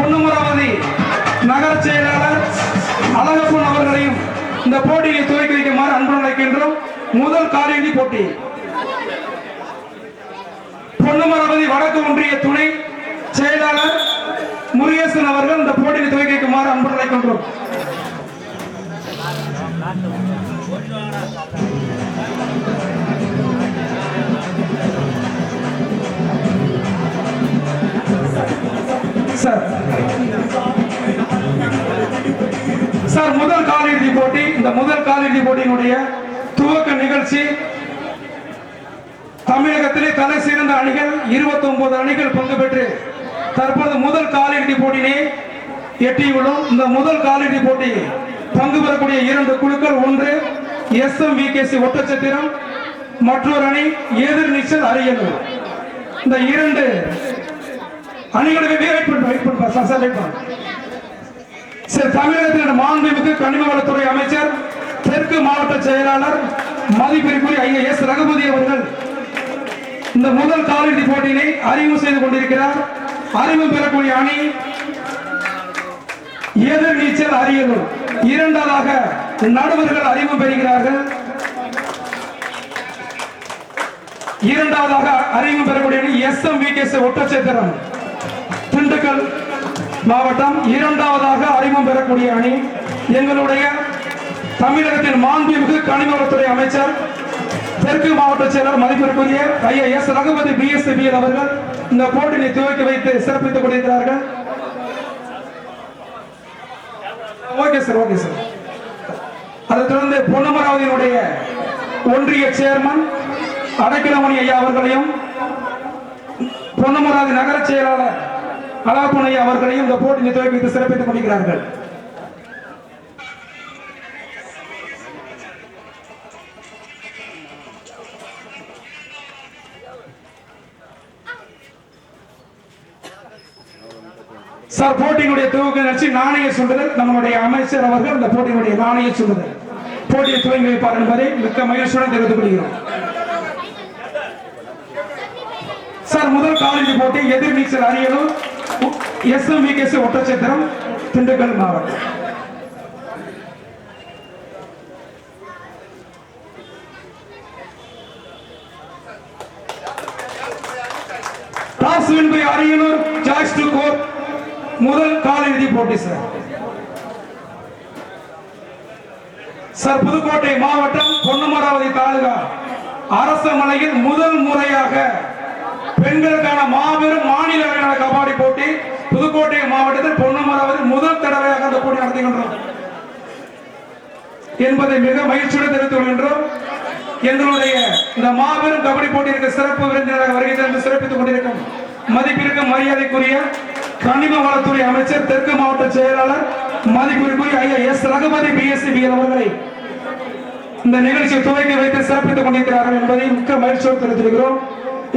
பொன்னுமராவதி நகர செயலாளர் அழகப்பன் அவர்களையும் இந்த போட்டியை துவக்கி வைக்குமாறு அன்பு அழைக்கின்றோம். முதல் காலிறுதி போட்டி. பொன்னுமராவதி வடக்கு ஒன்றிய துணை செயலாளர் முருகேசன் அவர்கள் இந்த போட்டியை துவக்கி வைக்குமாறு அன்பு அழைக்கின்றோம். சார் சார் முதல் காலிறுதி போட்டி இந்த முதல் காலிறுதி போட்டியினுடைய துவக்க நிகழ்ச்சி. தமிழகத்திலே தலை சிறந்த அணிகள் 29 அணிகள் பங்கு பெற்று தற்போது முதல் காலிறுதி போட்டியினை எட்டியுள்ளோம். இந்த முதல் காலிறுதி போட்டி பங்கு பெறக்கூடிய இரண்டு குழுக்கள் ஒன்று S M V K C Oddanchatram மற்றொரு அணி எதிர்நீச்சல் அரியலூர். இந்த இரண்டு அணிகளுக்கு வெயிட் பண்ண வெயிட் சார் சார் வெயிட் சரி தமிழகத்தின் மாண்புமிகு கனிம வளத்துறை அமைச்சர் தெற்கு மாவட்ட செயலாளர் மதிப்பிற்குரிய ஐயா எஸ் ரகுபதி அவர்கள் இந்த முதல் காலிறுதி போட்டியினை அறிமுகம் செய்து கொண்டிருக்கிறார். அறிமுகம் பெறக்கூடிய அணி எதிர் நீச்சல் அரியலூர். இரண்டாவதாக நடுவர்கள் அறிமுகம் பெறுகிறார்கள். இரண்டாவதாக அறிமுகம் பெறக்கூடிய அணி S M V K Oddanchatram. Dindigul மாவட்டம் இரண்டாவதாக அறிமுகம் பெறக்கூடிய அணி. எங்களுடைய தமிழகத்தின் மாண்புமிகு கனிமவளத்துறை அமைச்சர் தெற்கு மாவட்ட செயலர் மதிப்பிற்குரிய ஐயா எஸ் ரகுபதி பி எஸ் அவர்கள் இந்த போட்டியை துவக்கி வைத்து சிறப்பித்துக் கொண்டிருக்கிறார்கள். Okay sir okay sir. அதை தொடர்ந்து பொன்னமராவதியினுடைய ஒன்றிய சேர்மன் அடக்கிலமணி ஐயா அவர்களையும் பொன்னமராவதி நகர செயலாளர் அலாப்புனை அவர்களையும் இந்த போட்டியை துவக்கி வைத்து சிறப்பித்துக் கொண்டிருக்கிறார்கள். சார் போட்டியினுடைய துவக்க நிகழ்ச்சி நாணய சொல்லுதல் நம்மளுடைய அமைச்சர் அவர்கள் இந்த போட்டியினுடைய நாணய சொல்லுதல் போட்டியை துவங்கி வைப்பார் என்பதை மிக்க மகிழ்ச்சியுடன் தெரிவித்துக் கொள்கிறோம். சார் முதல் காலேஜ் போட்டி Ethirneechal Ariyalur. S M V K Oddanchatram Dindigul மாவட்டம். Toss win by Ariyalur chose to core முதல் காலிறுதி போட்டி சார் சார் புதுக்கோட்டை மாவட்டம் பொன்னமராவதி தாலுகா அரச மலையில் முதல் முறையாக பெண்களுக்கான மாபெரும் மாநில அளவிலான கபாடி போட்டி புதுக்கோட்டை மாவட்டத்தில் பொன்னமராவதி முதல் தடவையாக அந்த போட்டி நடத்துகின்றோம் என்பதை மிக மகிழ்ச்சியுடன் தெரிவித்துக் கொள்கின்றோம். எங்களுடைய இந்த மாபெரும் கபடி போட்டியிற்கு சிறப்பு விருந்தினராக வருகை தந்து சிறப்பித்துக் கொண்டிருக்கும் மதிப்பிற்கு மரியாதைக்குரிய கனிம வளத்துறை அமைச்சர் தெற்கு மாவட்ட செயலாளர் மதிப்பிற்குரிய ஐயா எஸ். ரகுபதி பிஎஸ்சி அவர்களை இந்த நிகழ்ச்சியை துவக்கி வைத்து சிறப்பித்துக் கொண்டிருக்கிறார்கள் என்பதை மிக்க மகிழ்ச்சியோடு தெரிவித்திருக்கிறோம்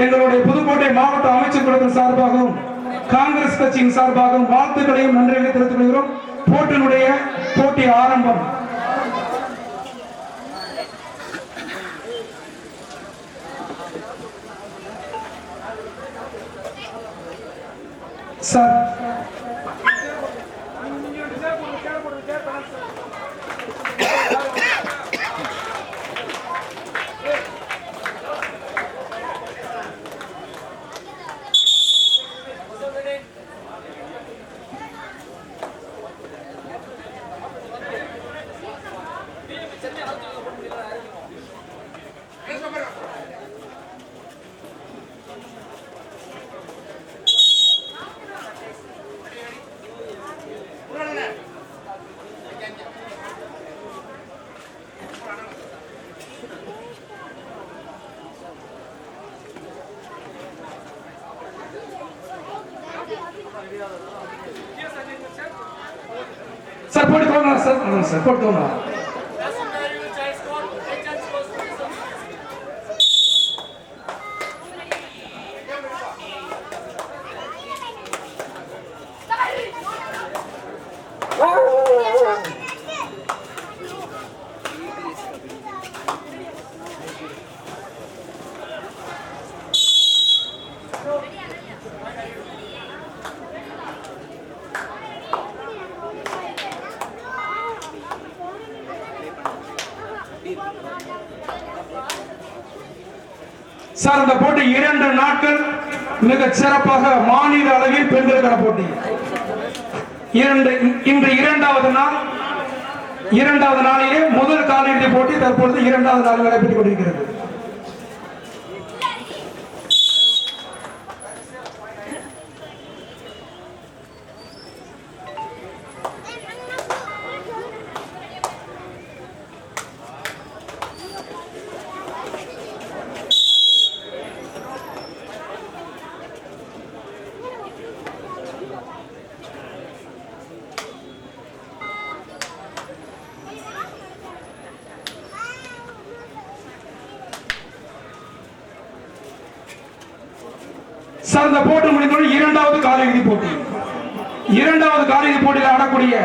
எங்களுடைய புதுக்கோட்டை மாவட்ட அமைச்சர் குழுவின் சார்பாகவும் காங்கிரஸ் கட்சியின் சார்பாகவும் வாழ்த்துக்களையும் நன்றிகளை தெரிவித்துக் கொள்கிறோம். போட்டியினுடைய போட்டி ஆரம்பம். சார் சார் போட்டு போங்க சார் ஆமாம் சார் இந்த போட்டி இரண்டு நாட்கள் மிக சிறப்பாக மாநில அளவில் பெண்களுக்கான போட்டி. இரண்டு இன்று இரண்டாவது நாள் இரண்டாவது நாளிலே முதல் காலிறுதி போட்டி தற்பொழுது இரண்டாவது நாள் நடைபெற்றுக் கொண்டிருக்கிறது. சார் இந்த போட்டி முடிந்தவுடன் இரண்டாவது காலிறுதி போட்டி. இரண்டாவது காலிறுதி போட்டியில் ஆடக்கூடிய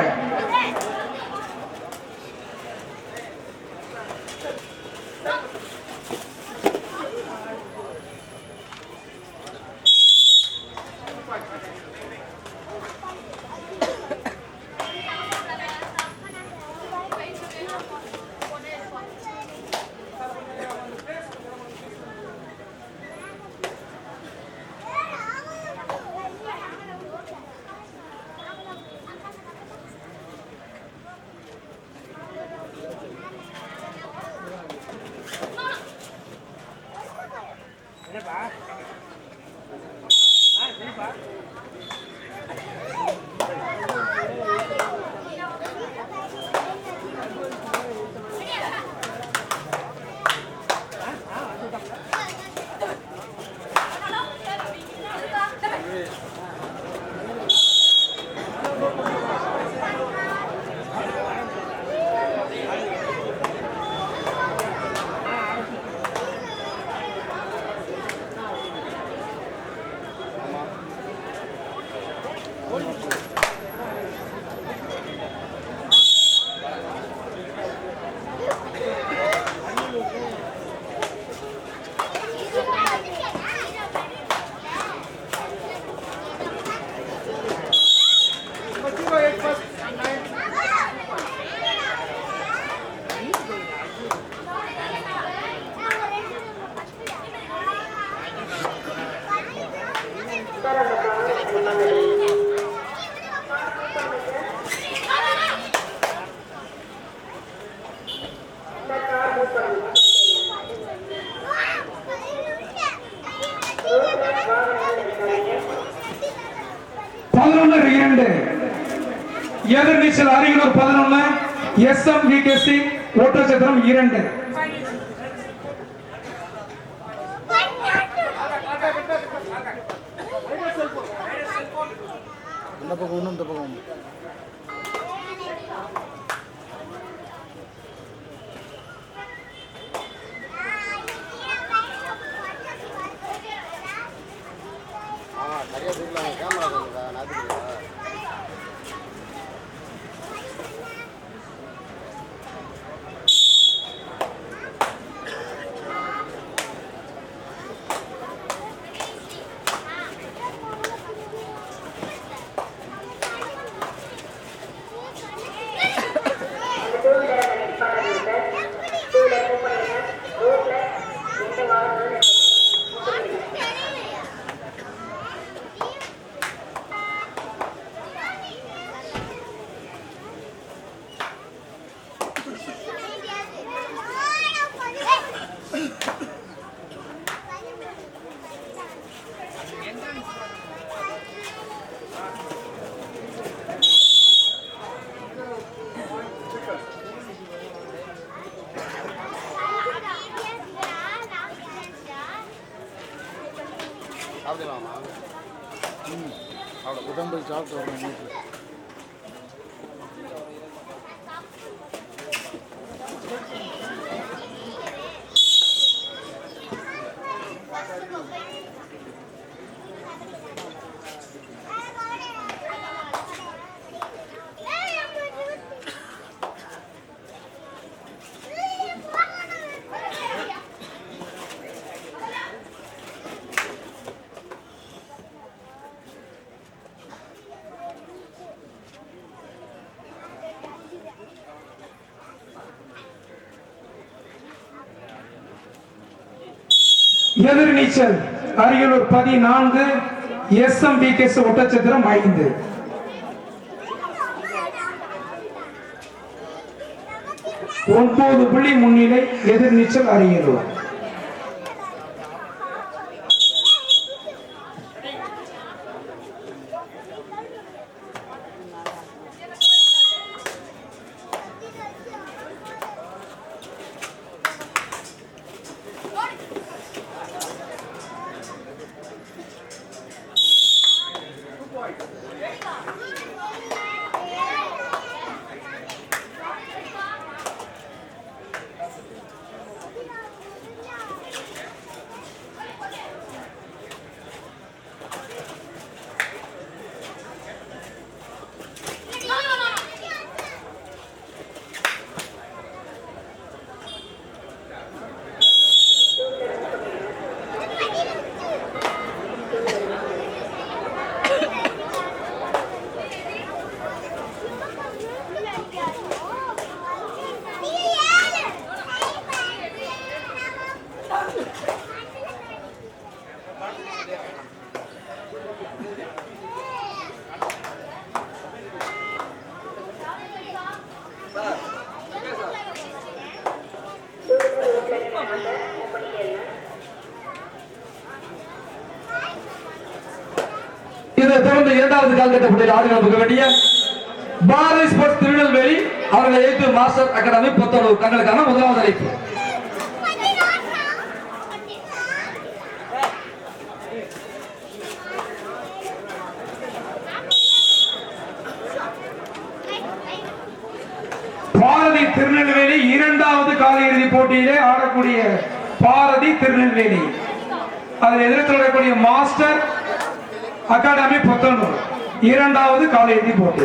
ரெண்டு இரண்டு எதிர்நீச்சல் அரியலூர் பதினொன்னு S M V K C Oddanchatram இரண்டு. இந்த பக்கம் ஒன்று இந்த பக்கம் ஒன்று அவ்வளோ உடம்பு சாப்பிட்டு வரணும் வீட்டில் Thank you. நீச்சல் அரியலூர் பதினான்கு S M P case Oddanchatram ஐந்து. ஒன்பது புள்ளி முன்னிலை எதிர்நீச்சல் அரியலூர். இதை தொடர்ந்து இரண்டாவது கால்கட்ட போட்டியில் ஆடுகளம் புக வேண்டிய பாரதி ஸ்போர்ட்ஸ் திருநெல்வேலி அவர்கள் எய்த்து மாஸ்டர் அகாடமி புத்தளவு தங்களுக்கான முதலாவது அழைப்பு. பாரதி திருநெல்வேலி இரண்டாவது கால இறுதி போட்டியிலே ஆடக்கூடிய பாரதி திருநெல்வேலி. அதில் எதிர்த்து வரக்கூடிய மாஸ்டர் அகாடமி புத்தனூர். இரண்டாவது காலிறுதி போட்டி.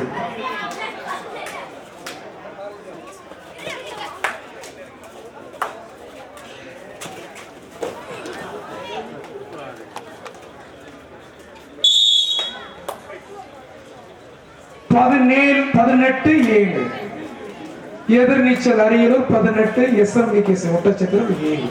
பதினேழு பதினெட்டு ஏழு. எதிர்நீச்சல் அரியலூர் பதினெட்டு எஸ் எஸ்எம்வி கேஸ் ஒட்டச்சத்திரம் ஏழு.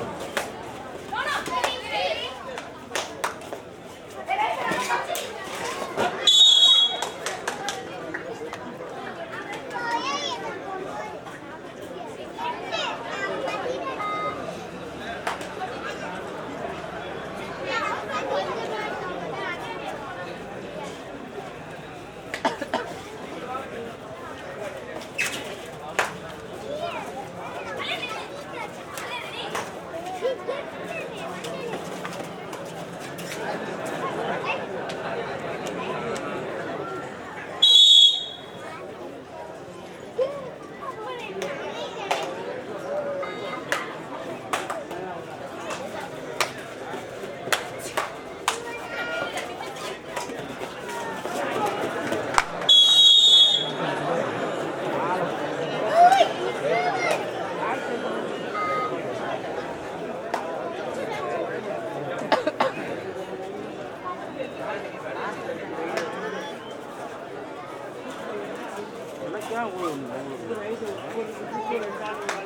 கண்ணை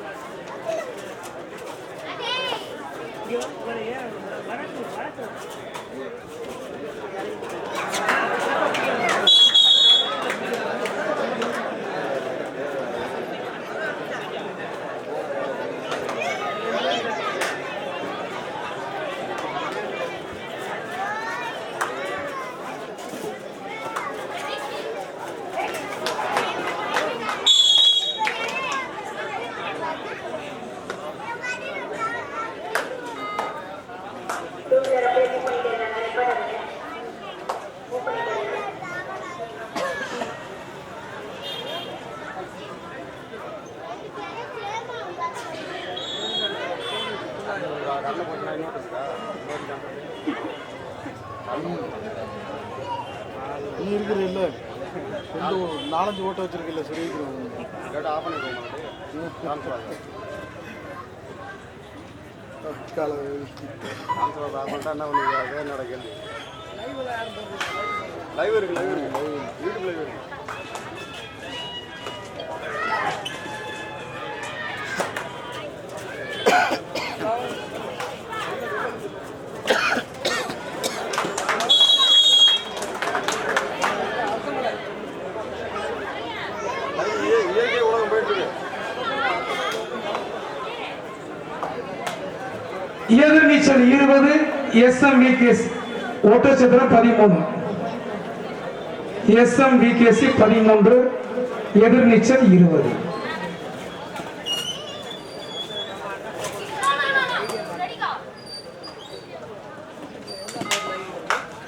நீ இருக்கிற இல்ல. ரெண்டு நாலஞ்சு ஓட்டை வச்சிருக்கல சரி. என்ன பண்ணுவீங்க லைவ் இருக்கு லைவ் இருக்கு யூடியூப் லைவ் இருக்கு எதிர்நீச்சல் இருபது எஸ்எம்விகேசி ஒட்டச்சத்திரம் பதிமூணு எஸ்எம்விகேசி பதிமூன்று எதிர்நீச்சல் இருபது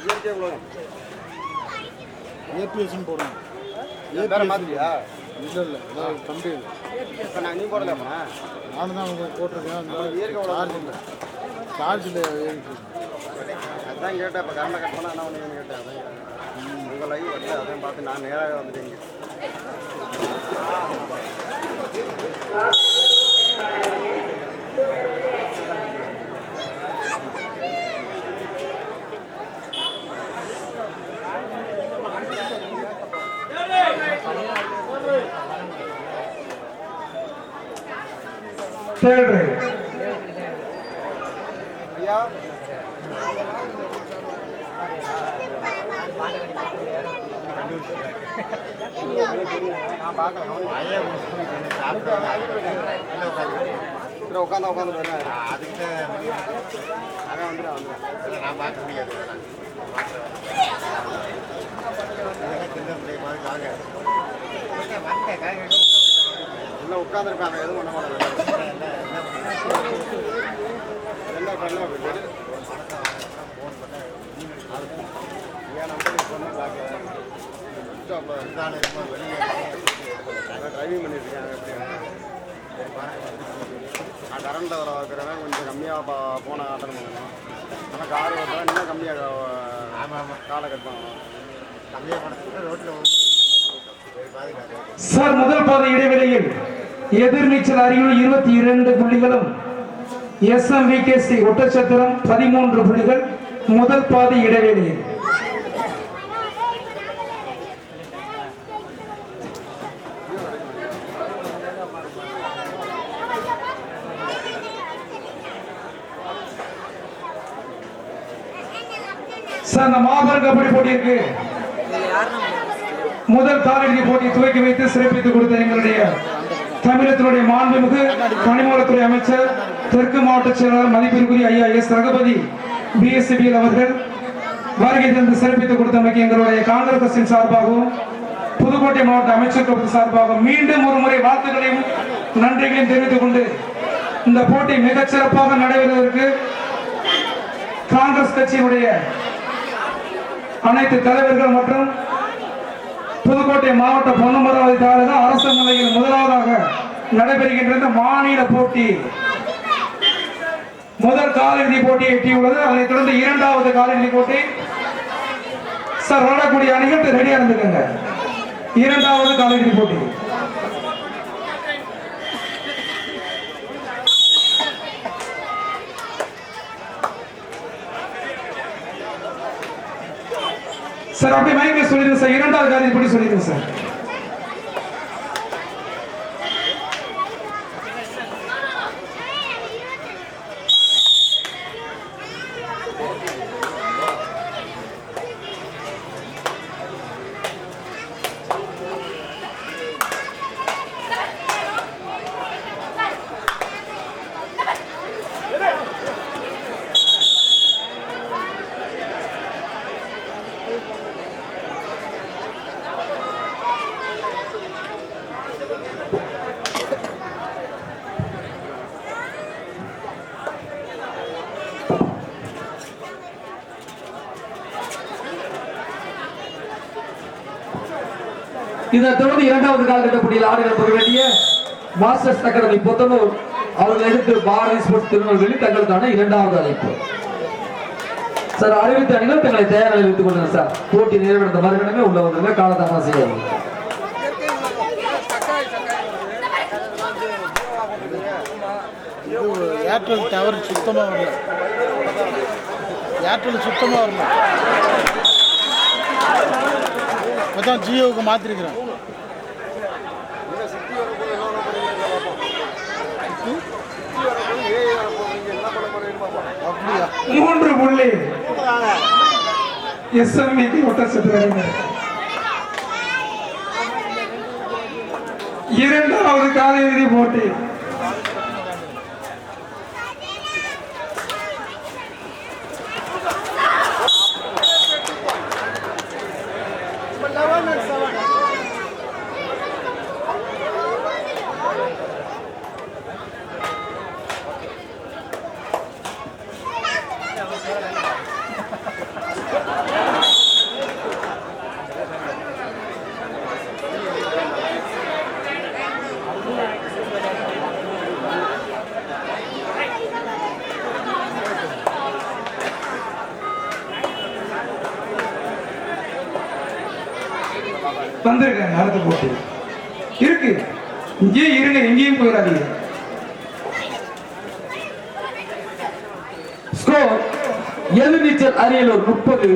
இயற்கை உலகம் ஏபிஎஸ்ன்னு போடுறோம் என் பேரை மாத்திரியா இல்லை இல்லை அதாவது தம்பி. இப்போ நான் நீ போடலாமா? நானும் தான் உங்களுக்கு போட்டிருக்கேன். சார்ஜ் இல்லை. சார்ஜ் அதான் கேட்டேன் இப்போ கரண்டை கட் பண்ணால் என்ன பண்ணுவீங்கன்னு கேட்டேன். அதான் கேட்டேன். உங்கள் லைவ் வந்து அதையும் பார்த்து நான் நேராக வந்துட்டேங்க தேர்ட் ரைட் ஐயா நான் பார்க்கல இல்லை உட்காந்தா உட்காந்து அதுக்கிட்ட அதான் வந்துடுறேன் வந்துடுறேன். நான் பார்க்க முடியாது. இல்லை உட்காந்துருப்பாங்க எதுவும் பண்ண மாட்டாங்க என்ன பண்ண என் நம்பர் சொன்ன டிரைவிங் பண்ணிட்டுருக்காங்க நான் வர வைக்கிறவன் கொஞ்சம் கம்மியாக பா போன பண்ணணும் ஆனால் கார் ஓட்டுறவன் இன்னும் கம்மியாக காலை கட் பண்ணணும் கம்மியாக பண்ண ரோட்டில் சார் முதல் பாதை இடைவெளியில் எதிர்நீச்சல் அருகில் இருபத்தி இரண்டு புள்ளிகளும் எஸ்எம்விகேசி ஒட்டச்சத்திரம் பதிமூன்று புள்ளிகள் முதல் பாதி இடைவெளி. சார் இந்த மாபெரும் கபடி போட்டி இருக்கு முதல் காலிறுதி போட்டி துவக்கி வைத்து சிறப்பித்துக் கொடுத்த எங்களுடைய தமிழகத்தினுடைய மாண்புமிகு கனிமவளத்துறை அமைச்சர் தெற்கு மாவட்ட செயலாளர் மதிப்பிற்குரிய ஐயா எஸ் ரகுபதி பிஎஸ்சிபிஎல் அவர்கள் வருகை தந்து சிறப்பித்துக் கொடுத்தமைக்கு எங்களுடைய காங்கிரஸ் கட்சியின் சார்பாகவும் புதுக்கோட்டை மாவட்ட அமைச்சர் குழுவின் சார்பாகவும் மீண்டும் ஒரு முறை வாழ்த்துக்களையும் நன்றிகளையும் தெரிவித்துக் கொண்டு இந்த போட்டி மிகச்சிறப்பாக நடைபெறுவதற்கு காங்கிரஸ் கட்சியினுடைய அனைத்து தலைவர்கள் மற்றும் புதுக்கோட்டை மாவட்ட பொன்னமராவதி தாலுகா அரசு நிலையில் முதலாவதாக நடைபெறுகின்ற மாநில போட்டி. முதல் காலிறுதி போட்டியை எட்டியுள்ளது. அதைத் தொடர்ந்து இரண்டாவது காலிறுதி போட்டி. சார் வரக்கூடிய அணிகள் ரெடியா இருந்துக்கங்க. இரண்டாவது காலிறுதி போட்டி. சார் அப்படியே மைக்கில் சொல்லிடுங்க சார். இரண்டாவது காரியம் இப்படி சொல்லிடுங்க சார்? இதை தொடர்ந்து இரண்டாவது காலகட்ட போட்டியில் ஆடுகள் பெற வேண்டிய மாஸ்டர்ஸ் அகாடமி புத்தனூர் அவர்கள் எடுத்து பாரதி ஸ்போர்ட்ஸ் திருநெல்வேலி தங்களுக்கான இரண்டாவது அழைப்பு. சார் அறிவித்த அணிகள் தங்களை தயார் அறிவித்துக் கொள்ளுங்கள் சார். போட்டி நிறைவடைந்த மறுகணமே உள்ள வந்துருங்க காலதாமதம் செய்யாது ஏர்டெல் டவர் சுத்தமாக வரல. ஏர்டெல் சுத்தமாக வரல. அதான் ஜியோவுக்கு மாற்றிருக்கிறேன் இல்லை சிட்டி வரப்போ என்ன ஒன்று பண்ணுவீங்க பார்ப்போம் சிட்டி வரப்போ ஏஐ வரப்போ நீங்கள் என்ன பண்ண போறீங்கன்னு பார்ப்போம் அப்படியா மூன்று புள்ளி. எஸ்எம்விக்கு ஒட்டச்சத்திரம் இரண்டாவது காலிறுதி போட்டி. தந்திருக்காங்க அடுத்த போட்டு. இருக்கு. இங்கேயே இருங்க எங்கேயும் போயிடாதீங்க. ஸ்கோர் எதிர்நீச்சல் அரியலூர் முப்பது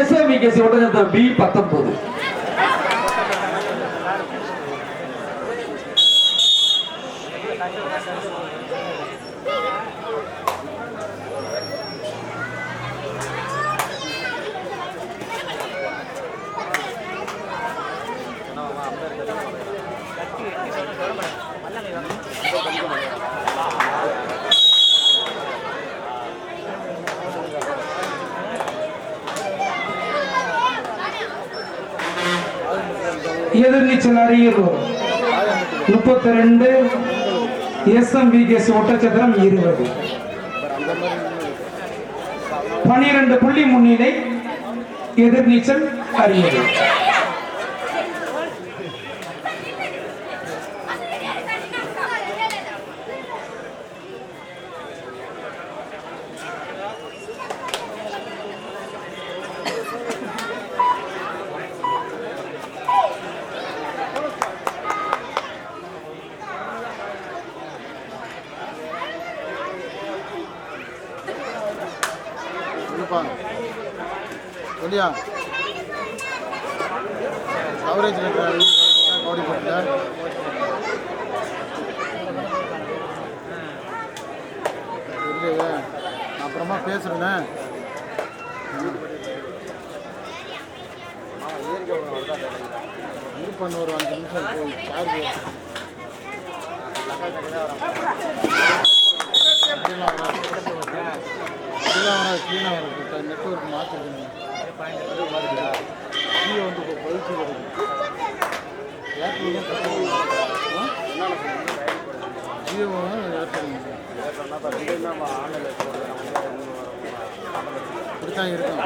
எஸ்எம்இகேசி ஒட்டஞ்சத்திரம் பி பத்தொன்பது எதிர்நீச்சல் அரியலூர் முப்பத்தி ரெண்டு எஸ்எம்பிகேசி ஒட்டச்சத்திரம் இருபது. பனிரெண்டு புள்ளி முன்னிலை எதிர்நீச்சல் அறியது பேசுகிறேண்ணே இது பண்ண ஒரு அஞ்சு நிமிஷம் போய் சார்ஜ் க்ளீனாக வரும் நெட்ஒர்க் மாற்றிக்கணும் ஜியோ வந்து இப்போ பயிற்சி ஏர்டெல் ஏர்டெல் இப்படி தான் இருக்கும்